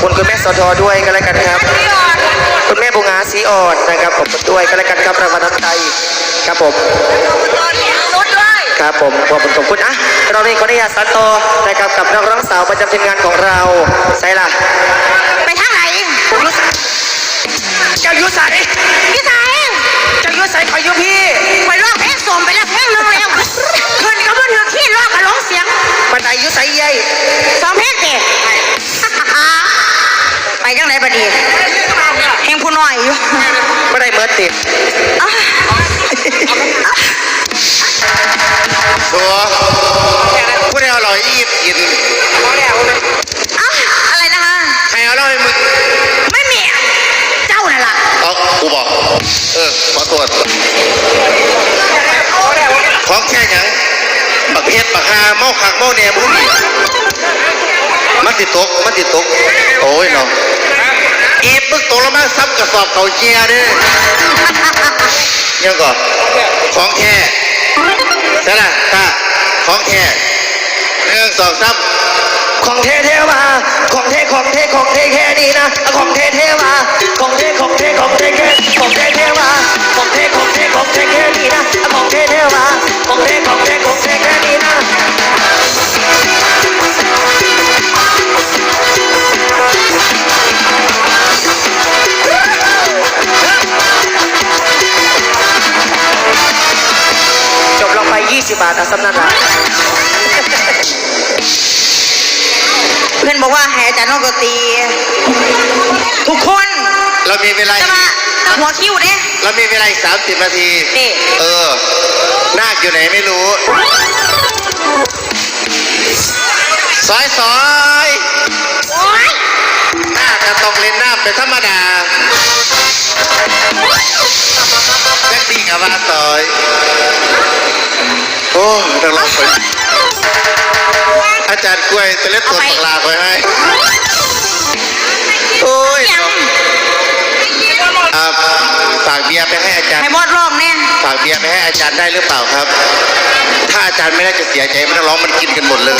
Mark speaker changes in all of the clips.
Speaker 1: สทด้วยกันแล้วกันครับ คุณแม่บุงอาสีอ่อนนะครับผมด้วยกันแล้วกันครับรางวัลน้ำใจครับผม
Speaker 2: สุดเลย
Speaker 1: ครับผมขอบคุณขอบคุณอะเราได้ขออนุญาตสันต่อนะครับกับนักร้องสาวประจำทีมงานของเราใส่ละ
Speaker 2: ไปทางไหน
Speaker 1: เจ้ายุใส
Speaker 2: พี่สาย
Speaker 1: เจ้ายุใสขอยุพี่
Speaker 2: ไปร้องเพลงสมไปแล้วเพลงหนึงแล้วขึ้นก็บ่ถือขี้ร้องกับร้องเสียง
Speaker 1: บันไดยุใสใหญ่
Speaker 2: สองเพลงเด็ไปจังไหน บัดนี้เพลงผู้น้อยอยู่
Speaker 1: บันไดเมิดติด
Speaker 2: อะ
Speaker 3: สัวผู้ใดอร่อยอีบกิน
Speaker 2: อะอะไรนะคะ
Speaker 3: ใครเอาเหล่าให้มึง
Speaker 2: ไม่มีเจ้าน่ะล่ะ
Speaker 3: เอากูบอก เออขอโทษของแค่หยังบักเฮ็ดบักฮาเมาขักเมาแหนบุ้นี่มัน ติดตก มันติดตก โอ้ยเนาะอีบมึงตกแล้วมาซ้ำกระสอบเขาเจียเด้ยังก่อนของแค่ใช่ละตาของแค่หนึ่งสองสาม
Speaker 1: ของเทเทมา ของเทของเทของเทแค่นี้นะ ของเทเทมา บลงไป20บาทนะสำนักงาน
Speaker 2: เพื่อนบอกว่าให้อาจารย์นกดนตรีทุกคน
Speaker 3: เรามีเวลา
Speaker 2: จะมาหัวคิวเด้
Speaker 3: เรามีเวลาอีกสามสิบนาที
Speaker 2: นี่
Speaker 3: เออนาคอยู่ไหนไม่รู้ซอยซอย
Speaker 2: โอ๊ย
Speaker 3: นาคจะต้องเล่นน้ำเป็นธรรมดา องไปอาจารย์กล้วยจะเล่นตัวตกลาไปให้โอ้ย
Speaker 2: ยัง
Speaker 3: อ่าฝากเบียร์ไปให้อาจารย์
Speaker 2: ให้บอดร้องเนี่ย
Speaker 3: ฝากเบียร์ไปให้อาจารย์ได้หรือเปล่าครับ ถ้าอาจารย์ไม่ได้จะเสียใจไม่ต้องร้องมันกินกันหมดเลย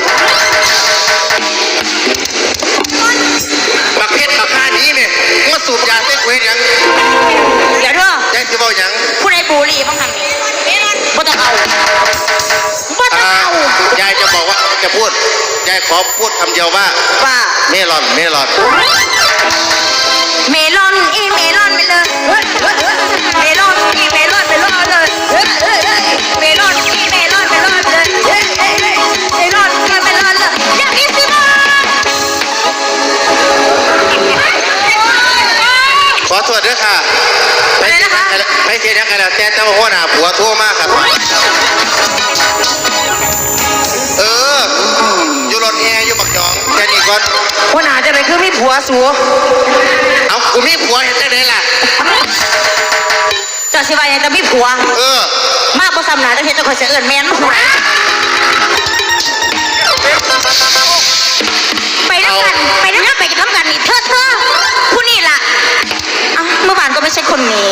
Speaker 3: บักเพชรบักข้านี้เนี่ยมาสูบยาเส้นเวทยัง
Speaker 2: เดี๋ยวเด้อ
Speaker 3: แจ้งสิบอกยัง
Speaker 2: ผู้ใดบุหรี่บ้างทำนี่
Speaker 3: ขอพูดคำเดียวว่า
Speaker 2: ว่า
Speaker 3: เมลอน เมลอน
Speaker 2: เมลอนอีเมลอนไปเลยเมลอนอีเมลอนไปเลยเมลอนอีเมลอนไปเลยเมลอนอีเมลอนเลยอยากกินสิมา
Speaker 3: ขอโทษด้วยค่ะ ไปเสียยังไงไปเสียยังไงแล้วแต่เจ้าหัวหน้าผัวโทั่วมากครับ ก่อน
Speaker 1: ว่าหนาจะไหนคือมีผัวสัว
Speaker 3: เอากูมีผัวเห็นได้ไหนล่ะ
Speaker 2: เจ้าสิว่ายังจะมีผัว
Speaker 3: เออ
Speaker 2: มากบ่ซ้ำหนาจะเห็นเจ้าคนเสียเอิ้นแม่นหัวไปน้ำกันไปน้ำกันไปกินน้ำกันนี่เธอเธอผู้นี่ล่ะอ้าวเมื่อวานก็ไม่ใช่คนนี้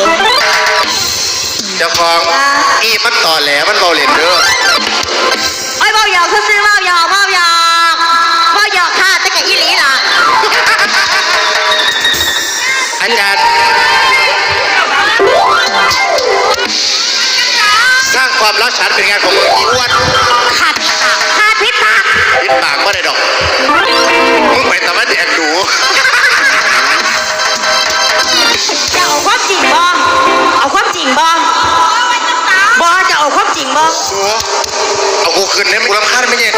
Speaker 3: เจ้าของอีมันต่อแหลมันเบาเหรียญเด้อ
Speaker 2: ไอ้ยเบาหยอกซื้อๆเบาหยอกเบาหยอก ค
Speaker 3: วามรักฉันเป็นงานของมึงอีอ้วน
Speaker 2: ขาดพิษปากขาดพิษปาก
Speaker 3: ปิดปากก็ได้ดอก มึงไปแต่ว่าแดกดู
Speaker 2: จะเอาความจริงบ่เอาความจริงบ่บ่จะเอาความจริงบ่
Speaker 3: สัวเอากูขึ้นเนี่ยกูรำคาญไม่เย็น